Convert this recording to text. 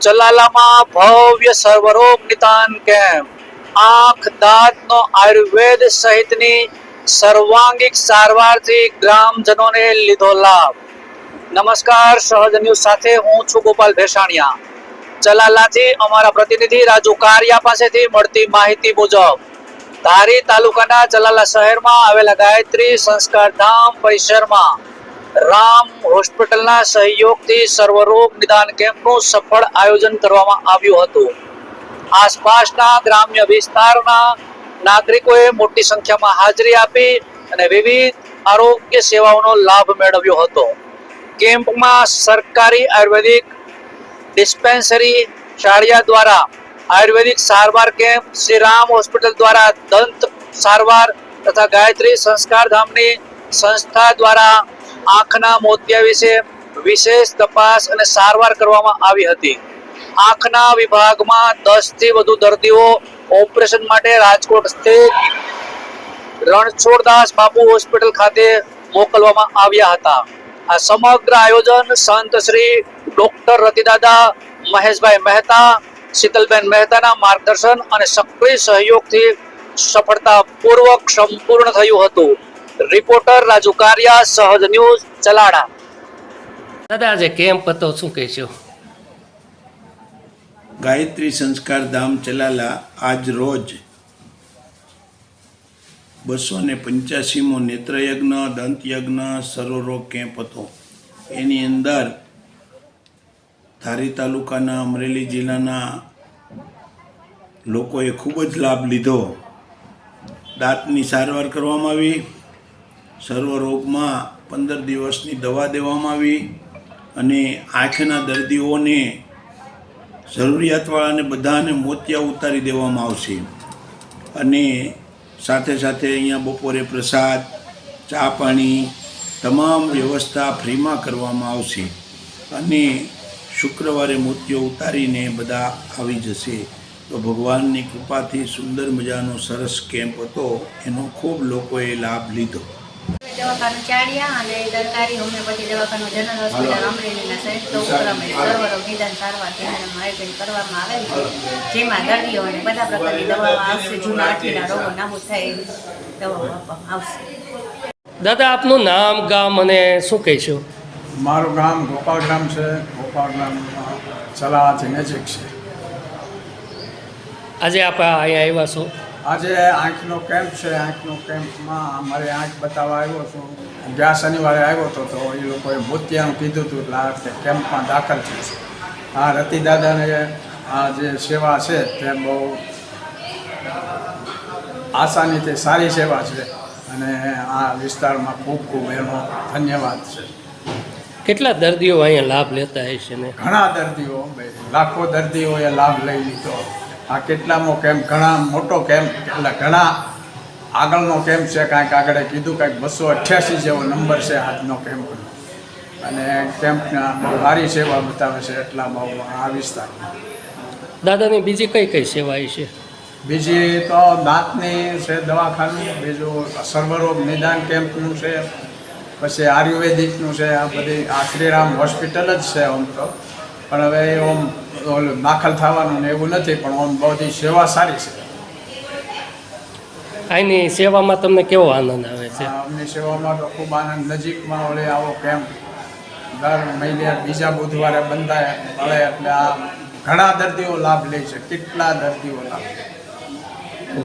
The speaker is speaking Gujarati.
ચલાલામાં ભવ્ય સર્વરોગ નિદાન કેમ્પ આંખ, દાંતનો આયુર્વેદ સહિતની સર્વાંગિક સારવારથી ગ્રામજનોને લીધો લાભ. નમસ્કાર, સહજ ન્યૂઝ સાથે હું છું ગોપાલ ભેસાણિયા. ચલાલાથી અમારા પ્રતિનિધિ રાજુ કારિયા પાસેથી મળતી માહિતી મુજબ, ધારી તાલુકાના ચલાલા શહેરમાં આવેલા ગાયત્રી સંસ્કાર ધામ પરિસરમાં રામ હોસ્પિટલના સહયોગથી સર્વરોગ નિદાન કેમ્પનું સફળ આયોજન કરવામાં આવ્યું હતું. આસપાસના ગ્રામ્ય વિસ્તારના નાગરિકોએ મોટી સંખ્યામાં હાજરી આપી અને વિવિધ આરોગ્ય સેવાઓનો લાભ મેળવ્યો હતો. કેમ્પમાં સરકારી આયુર્વેદિક ડિસ્પેન્સરી શાળિયા દ્વારા આયુર્વેદિક સારવાર કેમ્પ, શ્રી રામ હોસ્પિટલ દ્વારા દંત સારવાર તથા ગાયત્રી સંસ્કાર ધામની સંસ્થા દ્વારા આંખના મોતિયા વિશે વિશેષ તપાસ અને સારવાર કરવામાં આવી હતી. આંખના વિભાગમાં દસથી વધુ દર્દીઓ ઓપરેશન માટે રાજકોટ સ્થિત રણછોડદાસ બાપુ હોસ્પિટલ ખાતે મોકલવામાં આવ્યા હતા. આ સમગ્ર આયોજન સંત શ્રી ડોક્ટર રતિદાદા મહેશભાઈ મહેતા, શીતલબેન મહેતાના માર્ગદર્શન અને સક્રિય સહયોગથી સફળતાપૂર્વક સંપૂર્ણ થયું હતું. રિપોર્ટર રાજુ કારિયા સહજ ન્યૂઝ ચલાડા દાદા આજે કેમ્પ હતો શું કહેશો? ગાયત્રી સંસ્કાર ધામ ચલાલા આજ રોજ બસો ને પંચ્યાસીમો નેત્રયજ્ઞ દંતયજ્ઞ સરોરો કેમ્પ હતો એની અંદર ધારી તાલુકાના અમરેલી જિલ્લાના લોકોએ ખૂબ જ લાભ લીધો. દાંતની સારવાર કરવામાં આવી. સર્વરોગમાં પંદર દિવસની દવા દેવામાં આવી અને આંખના દર્દીઓને જરૂરિયાતવાળાને બધાને મોતિયા ઉતારી દેવામાં આવશે. અને સાથે સાથે અહીંયા બપોરે પ્રસાદ, ચા પાણી, તમામ વ્યવસ્થા ફ્રીમાં કરવામાં આવશે. અને શુક્રવારે મોતિયો ઉતારીને બધા આવી જશે. તો ભગવાનની કૃપાથી સુંદર મજાનો સરસ કેમ્પ હતો. એનો ખૂબ લોકોએ લાભ લીધો. દવાખાનું ચાડિયા અને સરકારી હોમિયોપેથી દવાખાનું જનરલ હોસ્પિટલ અમરેલીના સંયુક્ત ઉપક્રમે સર્વરોગ નિદાન સારવાર કેન્દ્રનું આયોજન કરવામાં આવેલ છે. જેમાં દર્દીઓને બધા પ્રકારની દવાઓ આવશે જૂના અઠીના રોગો નાબૂદ થાય દવાઓ આપવામાં આવશે. દાદા આપનું નામ ગામ અને શું કહેશો મારું ગામ ગોપાલ ગામ છે ગોપાલ ગામ ચલાવાથી નજીક છે. આજે આપ અહીંયા આવ્યા છો. આજે આંખનો કેમ્પ છે આંખનો કેમ્પમાં અમારે આંખ બતાવવા આવ્યો છું. ગયા શનિવારે આવ્યો હતો તો એ લોકોએ મોતિયાનું કીધું હતું એટલે આ કેમ્પમાં દાખલ થયું છે. આ રતિદાદાને આ જે સેવા છે તે બહુ આસાનીથી સારી સેવા છે અને આ વિસ્તારમાં ખૂબ ખૂબ એનો ધન્યવાદ છે. કેટલા દર્દીઓ અહીંયા લાભ લેતા હશે ને? ઘણા દર્દીઓ લાખો દર્દીઓએ લાભ લઈ લીધો. આ કેટલામો કેમ્પ ઘણા મોટો કેમ્પ એટલે ઘણા આગળનો કેમ્પ છે? કાંઈક આગળ કીધું કાંઈક બસો અઠ્યાસી જેવો નંબર છે આજનો કેમ્પનો અને કેમ્પના બહુ સારી સેવા બતાવે છે એટલા બહુ આ વિસ્તાર દાદાની બીજી કઈ કઈ સેવા છે? બીજી તો દાંતની છે દવાખાનું બીજું સર્વરોગ નિદાન કેમ્પનું છે પછી આયુર્વેદિકનું છે આ બધી આ શ્રીરામ હોસ્પિટલ જ છે આમ તો. પણ હવે ઓમ ઓલું દાખલ થવાનું ને એવું નથી પણ ઓમ બધી સેવા સારી છે. અહીંની સેવામાં તમને કેવો આનંદ આવે છે? અમને સેવામાં તો ખૂબ આનંદ. નજીકમાં વળે આવો કેમ્પ દર મહિને બીજા બુધવારે બંધાય મળે એટલે આ ઘણા દર્દીઓ લાભ લે છે. કેટલા દર્દીઓ લાભ લે